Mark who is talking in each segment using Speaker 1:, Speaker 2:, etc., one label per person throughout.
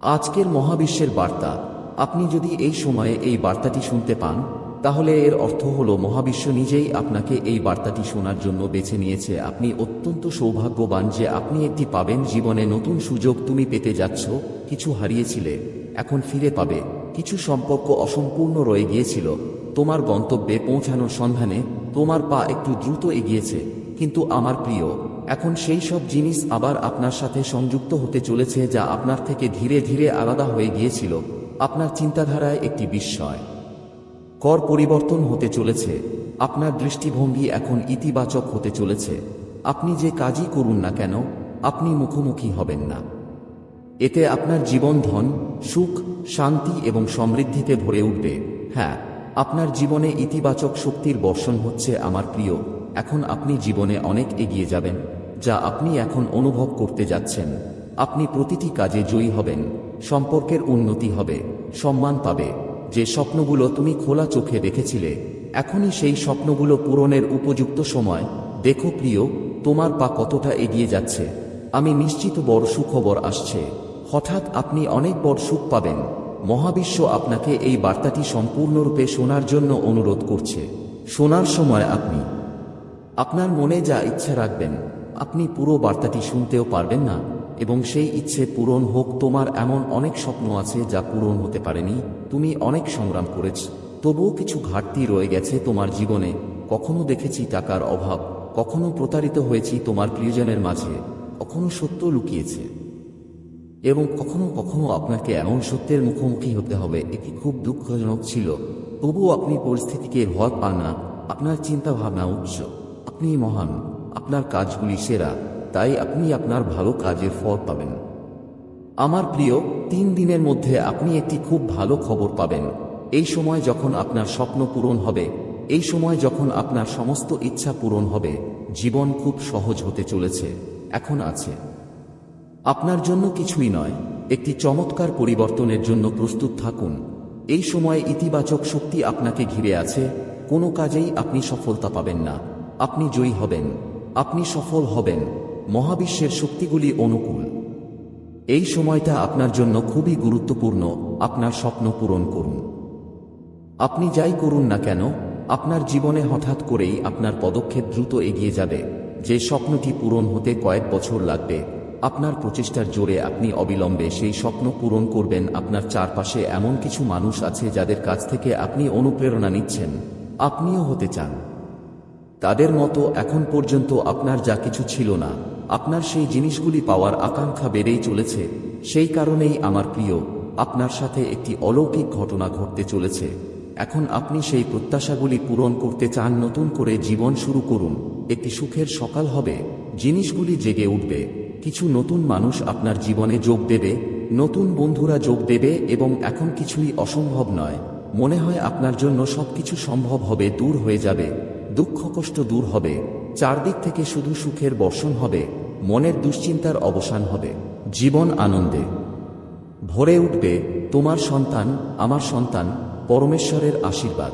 Speaker 1: আজকের মহাবিশ্বের বার্তা। আপনি যদি এই সময়ে এই বার্তাটি শুনতে পান, তাহলে এর অর্থ হল মহাবিশ্ব নিজেই আপনাকে এই বার্তাটি শোনার জন্য বেছে নিয়েছে। আপনি অত্যন্ত সৌভাগ্যবান যে আপনি একটি পাবেন জীবনে নতুন সুযোগ তুমি পেতে যাচ্ছ, কিছু হারিয়েছিলে, এখন ফিরে পাবে। কিছু সম্পর্ক অসম্পূর্ণ রয়ে গিয়েছিল, তোমার গন্তব্যে পৌঁছানোর সন্ধানে তোমার পা একটু দ্রুত এগিয়েছে, কিন্তু আমার প্রিয় এখন সেই সব জিনিস আবার আপনার সাথে সংযুক্ত হতে চলেছে যা আপনার থেকে ধীরে ধীরে আলাদা হয়ে গিয়েছিল। আপনার চিন্তাধারায় একটি বিস্ময়। কর পরিবর্তন হতে চলেছে। আপনার দৃষ্টিভঙ্গি এখন ইতিবাচক হতে চলেছে। আপনি যে কাজই করুন না কেন, আপনি মুখোমুখি হবেন না। এতে আপনার জীবন ধন, সুখ, শান্তি এবং সমৃদ্ধিতে ভরে উঠবে। হ্যাঁ আপনার জীবনে ইতিবাচক শক্তির বর্ষণ হচ্ছে আমার প্রিয়। এখন আপনি জীবনে অনেক এগিয়ে যাবেন। যা আপনি এখন অনুভব করতে যাচ্ছেন। আপনি প্রতিটি কাজে জয়ী হবেন, সম্পর্কের উন্নতি হবে, সম্মান পাবে। যে স্বপ্নগুলো তুমি খোলা চোখে দেখেছিলে, এখনই সেই স্বপ্নগুলো পূরণের উপযুক্ত সময়। দেখো প্রিয়, তোমার পা কতটা এগিয়ে যাচ্ছে। আমি নিশ্চিত বড় সুখবর আসছে। হঠাৎ আপনি অনেক বড় সুখ পাবেন। মহাবিশ্ব আপনাকে এই বার্তাটি সম্পূর্ণরূপে শোনার জন্য অনুরোধ করছে। শোনার সময় আপনি আপনার মনে যা ইচ্ছা রাখবেন আপনি পুরো বার্তাটি শুনতেও পারবেন না, এবং সেই ইচ্ছে পূরণ হোক তোমার এমন অনেক স্বপ্ন আছে যা পূরণ হতে পারেনি, তুমি অনেক সংগ্রাম করেছ, তবুও কিছু ঘাটতি রয়ে গেছে তোমার জীবনে, কখনো দেখেছি টাকার অভাব, কখনো প্রতারিত হয়েছি তোমার প্রিয়জনের মাঝে, কখনো সত্য লুকিয়েছে। এবং কখনো কখনো আপনাকে এমন সত্যের মুখোমুখি হতে হবে, এটি খুব দুঃখজনক ছিল, তবুও আপনি পরিস্থিতিকে ভয় পান না, আপনার চিন্তা ভাবনা উচ্চ, আপনি মহান। আপনার কাজগুলি সেরা, তাই আপনি আপনার ভালো কাজের ফল পাবেন। আমার প্রিয়, তিন দিনের মধ্যে আপনি একটি খুব ভালো খবর পাবেন। এই সময় যখন আপনার স্বপ্ন পূরণ হবে, এই সময় যখন আপনার সমস্ত ইচ্ছা পূরণ হবে, জীবন খুব সহজ হতে চলেছে, এখন আছে। আপনার জন্য কিছুই নয়, একটি চমৎকার পরিবর্তনের জন্য প্রস্তুত থাকুন। এই সময়ে ইতিবাচক শক্তি আপনাকে ঘিরে আছে, কোনো কাজেই আপনি সফলতা পাবেন না, আপনি জয়ী হবেন। আপনি সফল হবেন। মহাবিশ্বের শক্তিগুলি অনুকূল। এই সময়টা আপনার জন্য খুবই গুরুত্বপূর্ণ, আপনার স্বপ্ন পূরণ করুন। আপনি যাই করুন না কেন, আপনার জীবনে হঠাৎ করেই আপনার পদক্ষেপ দ্রুত এগিয়ে যাবে। যে স্বপ্নটি পূরণ হতে কয়েক বছর লাগবে, আপনার প্রচেষ্টার জোরে আপনি অবিলম্বে সেই স্বপ্ন পূরণ করবেন। আপনার চারপাশে এমন কিছু মানুষ আছে যাদের কাছ থেকে আপনি অনুপ্রেরণা নিচ্ছেন। আপনিও হতে চান। তাদের মতো এখন পর্যন্ত আপনার যা কিছু ছিল না, আপনার সেই জিনিসগুলি পাওয়ার আকাঙ্ক্ষা বেড়েই চলেছে, সেই কারণেই আমার প্রিয়, আপনার সাথে একটি অলৌকিক ঘটনা ঘটতে চলেছে। এখন আপনি সেই প্রত্যাশাগুলি পূরণ করতে চান, নতুন করে জীবন শুরু করুন। একটি সুখের সকাল হবে, জিনিসগুলি জেগে উঠবে, কিছু নতুন মানুষ আপনার জীবনে যোগ দেবে, নতুন বন্ধুরা যোগ দেবে এবং এখন কিছুই অসম্ভব নয়। মনে হয় আপনার জন্য সবকিছু সম্ভব হবে, দূর হয়ে যাবে। দুঃখ কষ্ট দূর হবে, চারদিক থেকে শুধু সুখের বর্ষণ হবে, মনের দুশ্চিন্তার অবসান হবে। জীবন আনন্দে। ভরে উঠবে, তোমার সন্তান, আমার সন্তান, পরমেশ্বরের আশীর্বাদ।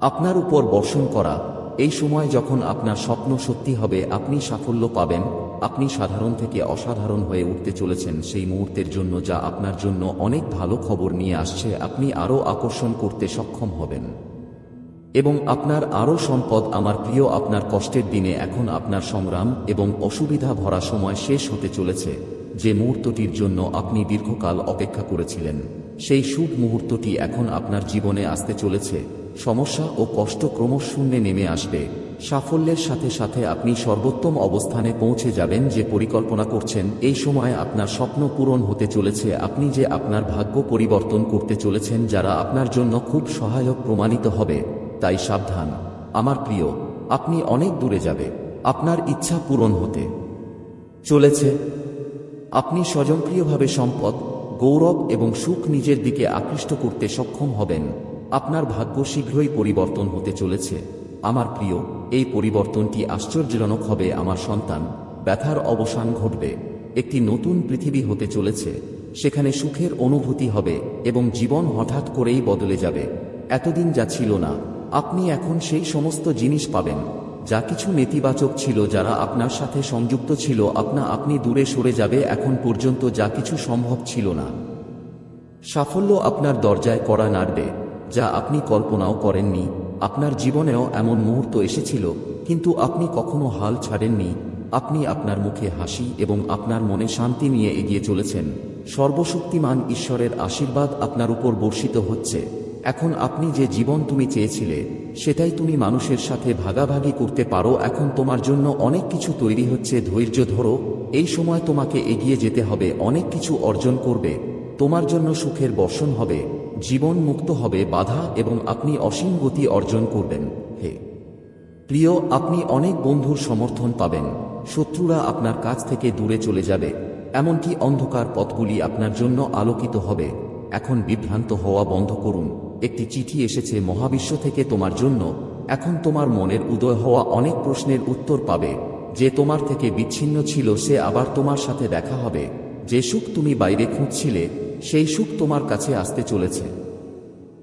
Speaker 1: আপনার উপর বর্ষণ করা, এই সময় যখন আপনার স্বপ্ন সত্যি হবে, আপনি সাফল্য পাবেন, আপনি সাধারণ থেকে অসাধারণ হয়ে উঠতে চলেছেন সেই মুহূর্তের জন্য যা আপনার জন্য অনেক ভালো খবর নিয়ে আসছে, আপনি আরও আকর্ষণ করতে সক্ষম হবেন। এবং আপনার আরও সম্পদ আমার প্রিয় আপনার কষ্টের দিনে এখন আপনার সংগ্রাম এবং অসুবিধা ভরা সময় শেষ হতে চলেছে, যে মুহূর্তটির জন্য আপনি দীর্ঘকাল অপেক্ষা করেছিলেন। সেই শুভ মুহূর্তটি এখন আপনার জীবনে আসতে চলেছে, সমস্যা ও কষ্ট ক্রমশ শূন্যে নেমে আসবে। সাফল্যের সাথে সাথে আপনি সর্বোত্তম অবস্থানে পৌঁছে যাবেন যে পরিকল্পনা করছেন, এই সময় আপনার স্বপ্ন পূরণ হতে চলেছে। আপনি যে আপনার ভাগ্য পরিবর্তন করতে চলেছেন, যারা আপনার জন্য খুব সহায়ক প্রমাণিত হবে তাই সাবধান। আমার প্রিয়, আপনি অনেক দূরে যাবে। আপনার ইচ্ছা পূরণ হতে। চলেছে। আপনি স্বজনপ্রিয়ভাবে সম্পদ, গৌরব এবং সুখ নিজের দিকে আকৃষ্ট করতে সক্ষম হবেন। আপনার ভাগ্য শীঘ্রই পরিবর্তন হতে চলেছে। আমার প্রিয়, এই পরিবর্তনটি আশ্চর্যজনক হবে আমার সন্তান। ব্যথার অবসান ঘটবে। একটি নতুন পৃথিবী হতে চলেছে। সেখানে সুখের অনুভূতি হবে এবং জীবন হঠাৎ করেই বদলে যাবে। এতদিন যা ছিল না আপনি এখন সেই সমস্ত জিনিস পাবেন, যা কিছু নেতিবাচক ছিল, যারা আপনার সাথে সংযুক্ত ছিল, আপনা আপনি দূরে সরে যাবে, এখন পর্যন্ত যা কিছু সম্ভব ছিল না। সাফল্য আপনার দরজায় করা নাড়বে, যা আপনি কল্পনাও করেননি, আপনার জীবনেও এমন মুহূর্ত এসেছিল, কিন্তু আপনি কখনো হাল ছাড়েননি, আপনি আপনার মুখে হাসি এবং আপনার মনে শান্তি নিয়ে এগিয়ে চলেছেন, সর্বশক্তিমান ঈশ্বরের আশীর্বাদ আপনার উপর বর্ষিত হচ্ছে। এখন আপনি যে জীবন তুমি চেয়েছিলে, সেটাই তুমি মানুষের সাথে ভাগাভাগি করতে পারো। এখন তোমার জন্য অনেক কিছু তৈরি হচ্ছে। ধৈর্য ধরো। এই সময় তোমাকে এগিয়ে যেতে হবে। অনেক কিছু অর্জন করবে। তোমার জন্য সুখের বর্ষণ হবে। জীবন মুক্ত হবে, বাধা এবং আপনি অসীম গতি অর্জন করবেন। হে। প্রিয়, আপনি অনেক বন্ধুর সমর্থন পাবেন। শত্রুরা আপনার কাছ থেকে দূরে চলে যাবে। এমনকি অন্ধকার পথগুলি আপনার জন্য আলোকিত হবে। এখন বিভ্রান্ত হওয়া বন্ধ করুন। একটি চিঠি এসেছে মহাবিশ্ব থেকে তোমার জন্য। এখন তোমার মনের উদয় হওয়া অনেক প্রশ্নের উত্তর পাবে। যে তোমার থেকে বিচ্ছিন্ন ছিল, সে আবার তোমার সাথে দেখা হবে। যে সুখ তুমি বাইরে খুঁজছিলে, সেই সুখ তোমার কাছে আসতে চলেছে।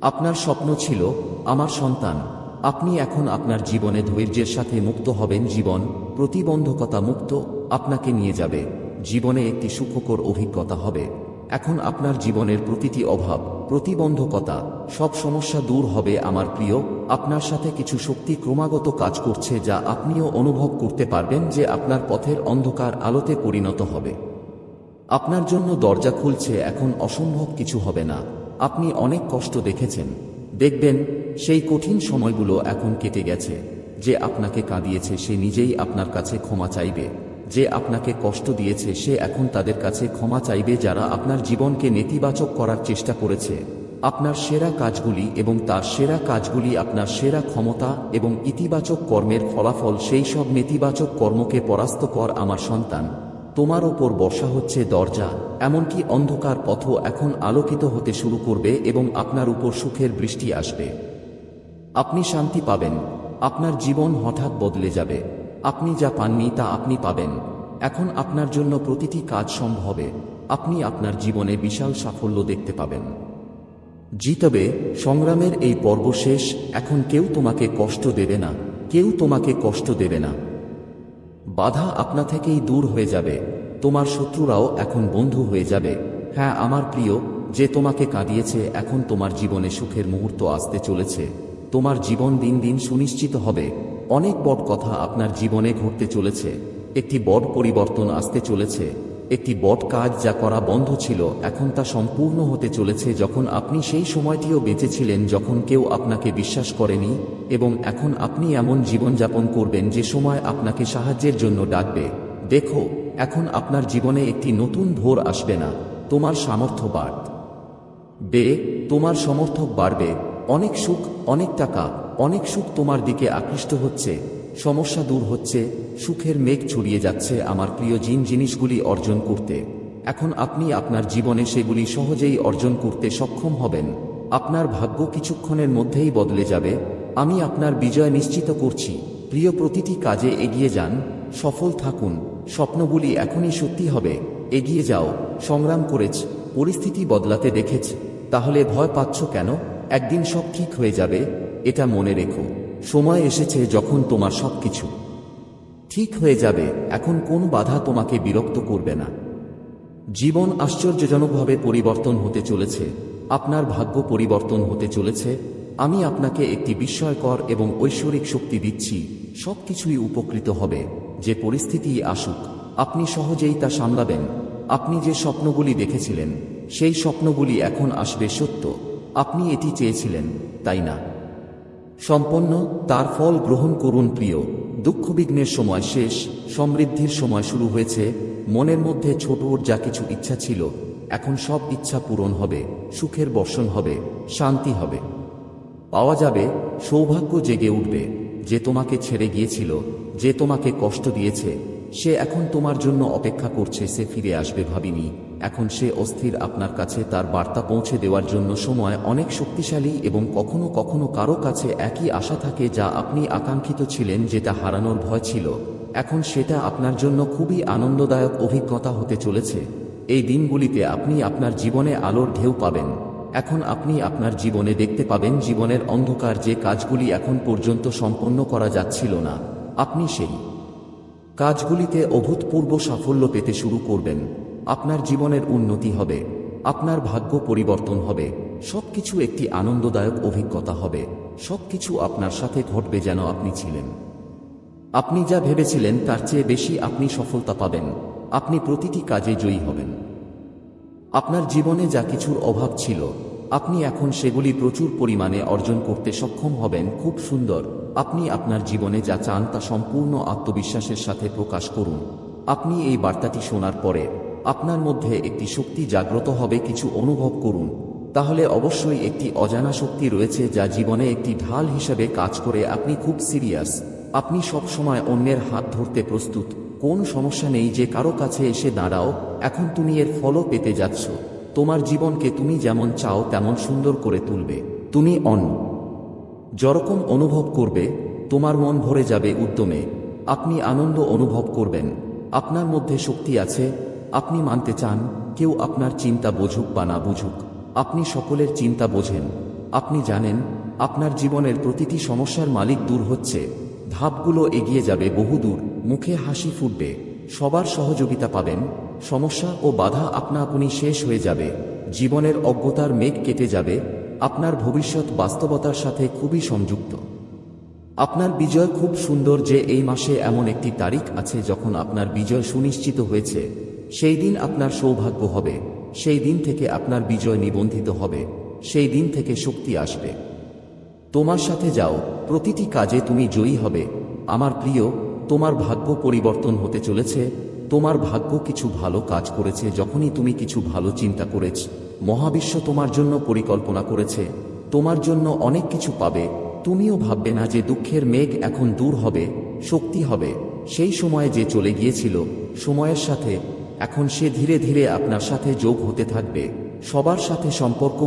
Speaker 1: আপনার স্বপ্ন ছিল, আমার সন্তান। আপনি এখন আপনার জীবনে ধৈর্যের সাথে মুক্ত হবেন, জীবন প্রতিবন্ধকতা মুক্ত আপনাকে নিয়ে যাবে। জীবনে একটি সুখকর অভিজ্ঞতা হবে। এখন আপনার জীবনের প্রতিটি অভাব, প্রতিবন্ধকতা, সব সমস্যা দূর হবে আমার প্রিয়। আপনার সাথে কিছু শক্তি ক্রমাগত কাজ করছে যা আপনিও অনুভব করতে পারবেন যে আপনার পথের অন্ধকার আলোতে পরিণত হবে। আপনার জন্য দরজা খুলছে এখন অসম্ভব কিছু হবে না। আপনি অনেক কষ্ট দেখেছেন। দেখবেন, সেই কঠিন সময়গুলো এখন কেটে গেছে। যে আপনাকে কাঁদিয়েছে, সে নিজেই আপনার কাছে ক্ষমা চাইবে। যে আপনাকে কষ্ট দিয়েছে, সে এখন তাদের কাছে ক্ষমা চাইবে যারা আপনার জীবনকে নেতিবাচক করার চেষ্টা করেছে। আপনার সেরা কাজগুলি এবং তার সেরা কাজগুলি আপনার সেরা ক্ষমতা এবং ইতিবাচক কর্মের ফলাফল সেই সব নেতিবাচক কর্মকে পরাস্ত কর আমার সন্তান। তোমার ওপর বর্ষা হচ্ছে দরজা, এমনকি অন্ধকার পথও এখন আলোকিত হতে শুরু করবে এবং আপনার উপর সুখের বৃষ্টি আসবে। আপনি শান্তি পাবেন, আপনার জীবন হঠাৎ বদলে যাবে। আপনি যা পাননি তা আপনি পাবেন। এখন আপনার জন্য প্রতিটি কাজ সম্ভবে আপনি আপনার জীবনে বিশাল সাফল্য দেখতে পাবেন। জিতবে, সংগ্রামের এই পর্ব শেষ। এখন কেউ তোমাকে কষ্ট দেবে না। কেউ তোমাকে কষ্ট দেবে না। বাধা আপনা থেকেই দূর হয়ে যাবে। তোমার শত্রুরাও এখন বন্ধু হয়ে যাবে। হ্যাঁ আমার প্রিয়, যে তোমাকে কাঁদিয়েছে, এখন তোমার জীবনে সুখের মুহূর্ত আসতে চলেছে। তোমার জীবন দিন দিন সুনিশ্চিত হবে। অনেক বড় কথা আপনার জীবনে ঘটতে চলেছে। একটি বড় পরিবর্তন আসতে চলেছে। একটি বট কাজ যা করা বন্ধ ছিল, এখন তা সম্পূর্ণ হতে চলেছে যখন আপনি সেই সময়টিও বেঁচেছিলেন যখন কেউ আপনাকে বিশ্বাস করেনি এবং এখন আপনি এমন জীবনযাপন করবেন যে সময় আপনাকে সাহায্যের জন্য ডাকবে। দেখো, এখন আপনার জীবনে একটি নতুন ভোর আসবে না। তোমার সামর্থ্য বাড় বে, তোমার সমর্থক বাড়বে। অনেক সুখ, অনেক টাকা। অনেক সুখ তোমার দিকে আকৃষ্ট হচ্ছে, সমস্যা দূর হচ্ছে, সুখের মেঘ ছড়িয়ে যাচ্ছে আমার প্রিয় জিন জিনিসগুলি অর্জন করতে। এখন আপনি আপনার জীবনে সেগুলি সহজেই অর্জন করতে সক্ষম হবেন। আপনার ভাগ্য কিছুক্ষণের মধ্যেই বদলে যাবে। আমি আপনার বিজয় নিশ্চিত করছি। প্রিয় প্রতিটি কাজে এগিয়ে যান, সফল থাকুন। স্বপ্নগুলি এখনই সত্যি হবে। এগিয়ে যাও, সংগ্রাম করেছ, পরিস্থিতি বদলাতে দেখেছ। তাহলে ভয় পাচ্ছ কেন? একদিন সব ঠিক হয়ে যাবে। এটা মনে রেখো, সময় এসেছে যখন তোমার সবকিছু ঠিক হয়ে যাবে, এখন কোন বাধা তোমাকে বিরক্ত করবে না। জীবন আশ্চর্যজনকভাবে পরিবর্তন হতে চলেছে, আপনার ভাগ্য পরিবর্তন হতে চলেছে, আমি আপনাকে একটি বিস্ময়কর এবং ঐশ্বরিক শক্তি দিচ্ছি, সবকিছুই উপকৃত হবে, যে পরিস্থিতি আসুক, আপনি সহজেই তা সামলাবেন, আপনি যে স্বপ্নগুলি দেখেছিলেন, সেই স্বপ্নগুলি এখন আসবে সত্য, আপনি এটি চেয়েছিলেন, তাই না? সম্পন্ন, তার ফল গ্রহণ করুন প্রিয়। দুঃখবিঘ্নের সময় শেষ, সমৃদ্ধির সময় শুরু হয়েছে। মনের মধ্যে ছোট ওর যা কিছু ইচ্ছা ছিল, এখন সব ইচ্ছা পূরণ হবে, সুখের বর্ষণ হবে, শান্তি হবে। পাওয়া যাবে, সৌভাগ্য জেগে উঠবে। যে তোমাকে ছেড়ে গিয়েছিল, যে তোমাকে কষ্ট দিয়েছে, সে এখন তোমার জন্য অপেক্ষা করছে, সে ফিরে আসবে ভাবিনি। এখন সে অস্থির আপনার কাছে তার বার্তা পৌঁছে দেওয়ার জন্য সময় অনেক শক্তিশালী এবং কখনো কখনো কারও কাছে একই আশা থাকে যা আপনি আকাঙ্ক্ষিত ছিলেন যেটা হারানোর ভয় ছিল। এখন সেটা আপনার জন্য খুবই আনন্দদায়ক অভিজ্ঞতা হতে চলেছে। এই দিনগুলিতে আপনি আপনার জীবনে আলোর ঢেউ পাবেন। এখন আপনি আপনার জীবনে দেখতে পাবেন জীবনের অন্ধকার যে কাজগুলি এখন পর্যন্ত সম্পন্ন করা যাচ্ছিল না। আপনি সেই কাজগুলিতে অভূতপূর্ব সাফল্য পেতে শুরু করবেন। আপনার জীবনের উন্নতি হবে, আপনার ভাগ্য পরিবর্তন হবে, সবকিছু একটি আনন্দদায়ক অভিজ্ঞতা হবে, সবকিছু আপনার সাথে ঘটবে যেন আপনি ছিলেন। আপনি যা ভেবেছিলেন তার চেয়ে বেশি আপনি সফলতা পাবেন, আপনি প্রতিটি কাজে জয়ী হবেন। আপনার জীবনে যা কিছুর অভাব ছিল, আপনি এখন সেগুলি প্রচুর পরিমাণে অর্জন করতে সক্ষম হবেন, খুব সুন্দর। আপনি আপনার জীবনে যা চান তা সম্পূর্ণ আত্মবিশ্বাসের সাথে প্রকাশ করুন। আপনি এই বার্তাটি শোনার পরে আপনার মধ্যে একটি শক্তি জাগ্রত হবে কিছু অনুভব করুন। তাহলে অবশ্যই একটি অজানা শক্তি রয়েছে যা জীবনে একটি ঢাল হিসেবে কাজ করে আপনি খুব সিরিয়াস। আপনি সবসময় অন্যের হাত ধরতে প্রস্তুত। কোন সমস্যা নেই যে কারও কাছে এসে দাঁড়াও, এখন তুমি এর ফলও পেতে যাচ্ছ। তোমার জীবনকে তুমি যেমন চাও তেমন সুন্দর করে তুলবে। তুমি অন। যরকম অনুভব করবে, তোমার মন ভরে যাবে উদ্যমে। আপনি আনন্দ অনুভব করবেন। আপনার মধ্যে শক্তি আছে আপনি মানতে চান, কেউ আপনার চিন্তা বুঝুক বা না বুঝুক। আপনি সকলের চিন্তা বোঝেন। আপনি জানেন, আপনার জীবনের প্রতিটি সমস্যার মালিক দূর হচ্ছে। ধাপগুলো এগিয়ে যাবে বহুদূর মুখে হাসি ফুটবে। সবার সহযোগিতা পাবেন। সমস্যা ও বাধা আপনা আপনি শেষ হয়ে যাবে। জীবনের অজ্ঞতার মেঘ কেটে যাবে। আপনার ভবিষ্যৎ বাস্তবতার সাথে খুবই সংযুক্ত। আপনার বিজয় খুব সুন্দর যে এই মাসে এমন একটি তারিখ আছে যখন আপনার বিজয় সুনিশ্চিত হয়েছে। সেই দিন আপনার সৌভাগ্য হবে, সেই দিন থেকে আপনার বিজয় নিবন্ধিত হবে, সেই দিন থেকে শক্তি আসবে। তোমার সাথে যাও, প্রতিটি কাজে তুমি জয়ী হবে। আমার প্রিয়, তোমার ভাগ্য পরিবর্তন হতে চলেছে, তোমার ভাগ্য কিছু ভালো কাজ করেছে, যখনই তুমি কিছু ভালো চিন্তা করেছ, মহাবিশ্ব তোমার জন্য পরিকল্পনা করেছে, তোমার জন্য অনেক কিছু পাবে। তুমিও ভাববে না যে দুঃখের মেঘ এখন দূর হবে, শক্তি হবে। সেই সময়ে যে চলে গিয়েছিল, সময়ের সাথে এখন সে ধীরে ধীরে আপনার সাথে যোগ হতে থাকবে। সবার সাথে সম্পর্ক